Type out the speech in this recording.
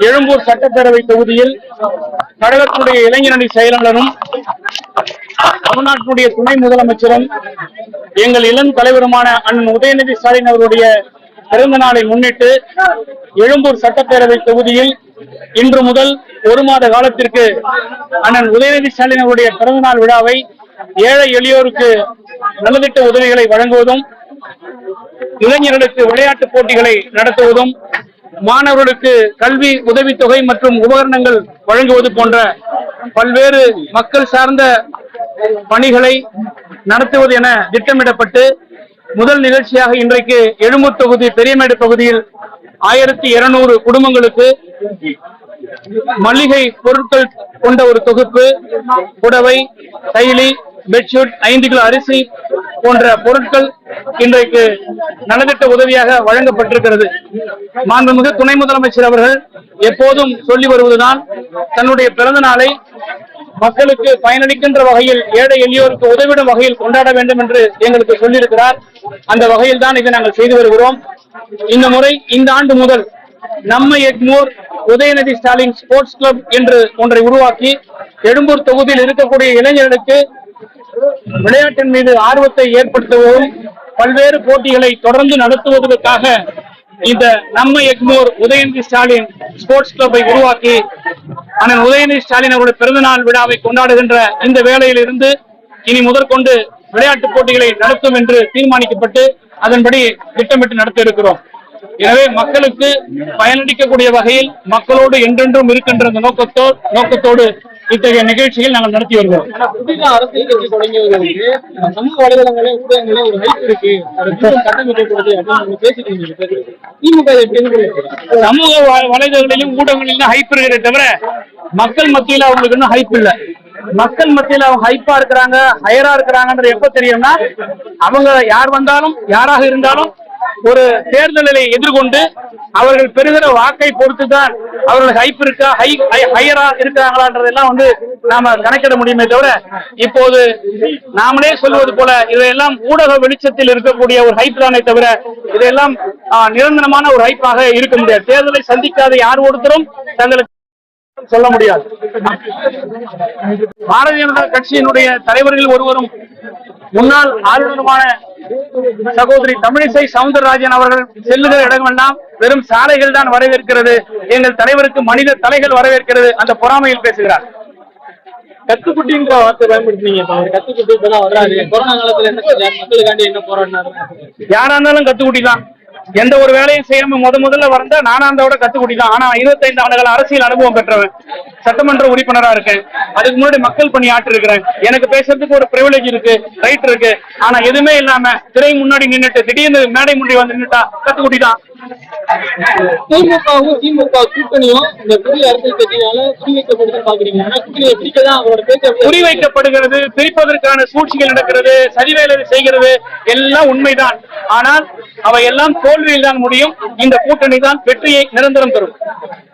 எழும்பூர் சட்டப்பேரவை தொகுதியில் கழகத்துடைய இளைஞரணி செயலாளரும் தமிழ்நாட்டினுடைய துணை முதலமைச்சரும் எங்கள் இளம் தலைவருமான அண்ணன் உதயநிதி ஸ்டாலின் அவருடைய பிறந்த நாளை முன்னிட்டு எழும்பூர் சட்டப்பேரவை தொகுதியில் இன்று முதல் ஒரு மாத காலத்திற்கு அண்ணன் உதயநிதி ஸ்டாலின் அவருடைய பிறந்தநாள் விழாவை ஏழை எளியோருக்கு நலத்திட்ட உதவிகளை வழங்குவதும் இளைஞர்களுக்கு விளையாட்டு போட்டிகளை நடத்துவதும் மாணவர்களுக்கு கல்வி உதவித்தொகை மற்றும் உபகரணங்கள் வழங்குவது போன்ற பல்வேறு மக்கள் சார்ந்த பணிகளை நடத்துவது என திட்டமிடப்பட்டு முதல் நிகழ்ச்சியாக இன்றைக்கு எழுமூர் தொகுதி பெரியமேடு பகுதியில் ஆயிரத்தி இருநூறு குடும்பங்களுக்கு மளிகை பொருட்கள் கொண்ட ஒரு தொகுப்பு புடவை தைலி பெட்ஷீட் ஐந்து கிலோ அரிசி போன்ற பொருட்கள் இன்றைக்கு நலத்திட்ட உதவியாக வழங்கப்பட்டிருக்கிறது. மாண்புமிகு துணை முதலமைச்சர் அவர்கள் எப்போதும் சொல்லி வருவதுதான் தன்னுடைய பிறந்த நாளை மக்களுக்கு பயனளிக்கின்ற வகையில் ஏழை எளியோருக்கு உதவிடும் வகையில் கொண்டாட வேண்டும் என்று எங்களுக்கு சொல்லியிருக்கிறார். அந்த வகையில் தான் இதை நாங்கள் செய்து வருகிறோம். இந்த முறை இந்த ஆண்டு முதல் நம்ம எக்மூர் உதயநிதி ஸ்டாலின் ஸ்போர்ட்ஸ் கிளப் என்று ஒன்றை உருவாக்கி எழும்பூர் தொகுதியில் இருக்கக்கூடிய இளைஞர்களுக்கு விளையாட்டின் மீது ஆர்வத்தை ஏற்படுத்தவும் பல்வேறு போட்டிகளை தொடர்ந்து நடத்துவதற்காக இந்த நம்ம எக்மோர் உதயநிதி ஸ்டாலின் ஸ்போர்ட்ஸ் கிளப்பை உருவாக்கி அண்ணன் உதயநிதி ஸ்டாலின் அவருடைய பிறந்தநாள் விழாவை கொண்டாடுகின்ற இந்த வேளையில் இருந்து இனி முதற்கொண்டு விளையாட்டுப் போட்டிகளை நடத்தும் என்று தீர்மானிக்கப்பட்டு அதன்படி திட்டமிட்டு நடத்த இருக்கிறோம் எனவே மக்களுக்கு பயனளிக்கக்கூடிய வகையில் மக்களோடு என்றென்றும் இருக்கின்ற அந்த நோக்கத்தோடு நோக்கத்தோடு இத்தகைய நிகழ்ச்சிகள் நாங்கள் நடத்தி வருகிறோம் ஆனா புதிதா அரசியல் கட்சி தொடங்கியவர்களுக்கு சமூக வலைதளங்களே ஊடகங்களே ஒரு ஹைப் இருக்கு? சமூக வலைதளங்களிலும் ஊடகங்களிலும் ஹைப் இருக்கிறதே தவிர மக்கள் மத்தியில அவங்களுக்கு இன்னும் ஹைப் இல்ல. மக்கள் மத்தியில அவங்க ஹைப்பா இருக்கிறாங்க ஹையரா இருக்கிறாங்கன்றது எப்ப தெரியும்னா அவங்க யார் வந்தாலும் யாராக இருந்தாலும் ஒரு தேர்தலை எதிர்கொண்டு அவர்கள் பெறுகிற வாக்கை பொறுத்துதான் அவர்கள் ஹைப் இருக்கா ஹை ஹையரா இருக்காங்களான்றதெல்லாம் வந்து நாம கணக்கிட முடியுமே தவிர இப்போது நாமளே சொல்வது போல இதையெல்லாம் ஊடக வெளிச்சத்தில் இருக்கக்கூடிய ஒரு ஹைப் தானே தவிர இதையெல்லாம் நிரந்தரமான ஒரு ஹைப்பாக இருக்க முடியாது. தேர்தலை சந்திக்காத யார் ஒருத்தரும் தங்களுக்கு சொல்ல முடியாது. பாரதிய ஜனதா கட்சியினுடைய தலைவர்கள் ஒருவரும் முன்னாள் ஆளுநருமான சகோதரி தமிழிசை சவுந்தரராஜன் அவர்கள் செல்லுகிற இடமெல்லாம் வெறும் சாலைகள் தான் வரவேற்கிறது. எங்கள் தலைவருக்கு மனித தலைகள் வரவேற்கிறது. அந்த பொறாமையில் பேசுகிறார். கத்துக்குட்டின்ற வார்த்தை பயன்படுத்தினீங்க இப்ப அவர் கத்துக்குட்டி இப்பதான் வர்றாரு. கொரோனா காலத்துல என்ன செஞ்சாரு மக்களுக்காண்டி என்ன போராடினாரு? யாரா இருந்தாலும் கத்துக்குட்டி தான். எந்த ஒரு வேலையும் செய்யாம முத முதல்ல வந்தா நானா விட கத்துக்குட்டி தான். ஆனா 25 ஆண்டுகள் அரசியல் அனுபவம் பெற்றவன். சட்டமன்ற உறுப்பினரா இருக்கேன். அதுக்கு முன்னாடி மக்கள் பணி ஆற்றி இருக்கிறேன் எனக்கு பேசுறதுக்கு ஒரு பிரிவிலேஜ் இருக்கு ரைட் இருக்கு. ஆனா எதுவுமே இல்லாம திரை முன்னாடி நின்னுட்டு திடீர்னு மேடை முன்னாடி வந்து நின்னுட்டா கத்துக்குட்டி தான் திமுகவும் திமுக கூட்டணியும் இந்த புதிய அரசியல் கட்சியால குறிவைக்கப்படுதுன்னு பாக்குறீங்க. ஆனா கூட்டணியை பிடிக்கதான் அவரோட பேச்சு அப்படியே குறிவைக்கப்படுகிறது பிரிப்பதற்கான சூழ்ச்சிகள் நடக்கிறது சதிவேலை செய்கிறது எல்லாம் உண்மைதான். ஆனால் அவை எல்லாம் தோல்வியில் தான் முடியும். இந்த கூட்டணி தான் வெற்றியை நிரந்தரம் தரும்.